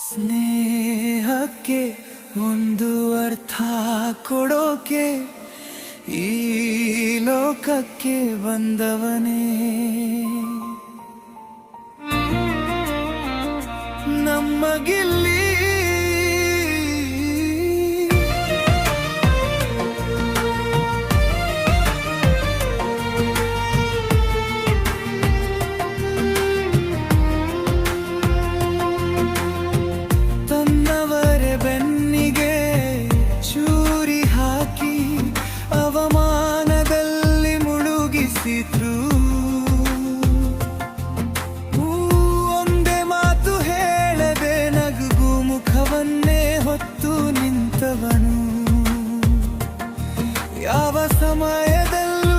ಸ್ನೇಹಕ್ಕೆ ಒಂದು ಅರ್ಥ ಕೊಡೋಕೆ ಈ ಲೋಕಕ್ಕೆ ಬಂದವನೇ. ನಮ್ಮ ಹೂ, ಒಂದೇ ಮಾತು ಹೇಳದೆ ನಗುಗು ಮುಖವನ್ನೇ ಹೊತ್ತು ನಿಂತವನು. ಯಾವ ಸಮಯದಲ್ಲೂ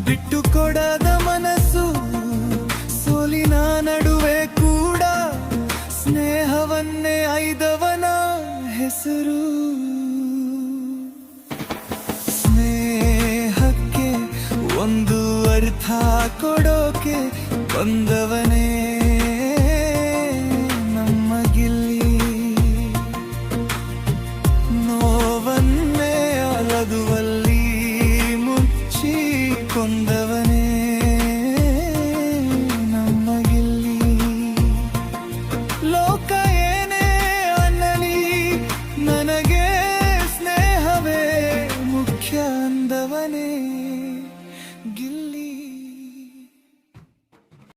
ಬಿಟ್ಟು ಕೊಡದ ಮನಸ್ಸು ಸೋಲಿನ ನಡುವೆ ಕೂಡ ಸ್ನೇಹವನ್ನೇ ಐದವನ ಹೆಸರು. ಕೊಡೋಕೆ ಬಂದವನೇ ನಮ್ಮಗಿಲ್ಲಿ. ನೋವನ್ನೇ ಅಲಗುವಲ್ಲಿ ಮುಚ್ಚಿ ಕೊಂದವನೇ ನಮ್ಮಗಿಲ್ಲಿ. ಲೋಕ ಏನೇ ಅನ್ನಲಿ, ನನಗೆ ಸ್ನೇಹವೇ ಮುಖ್ಯ ಅಂದವನೇ.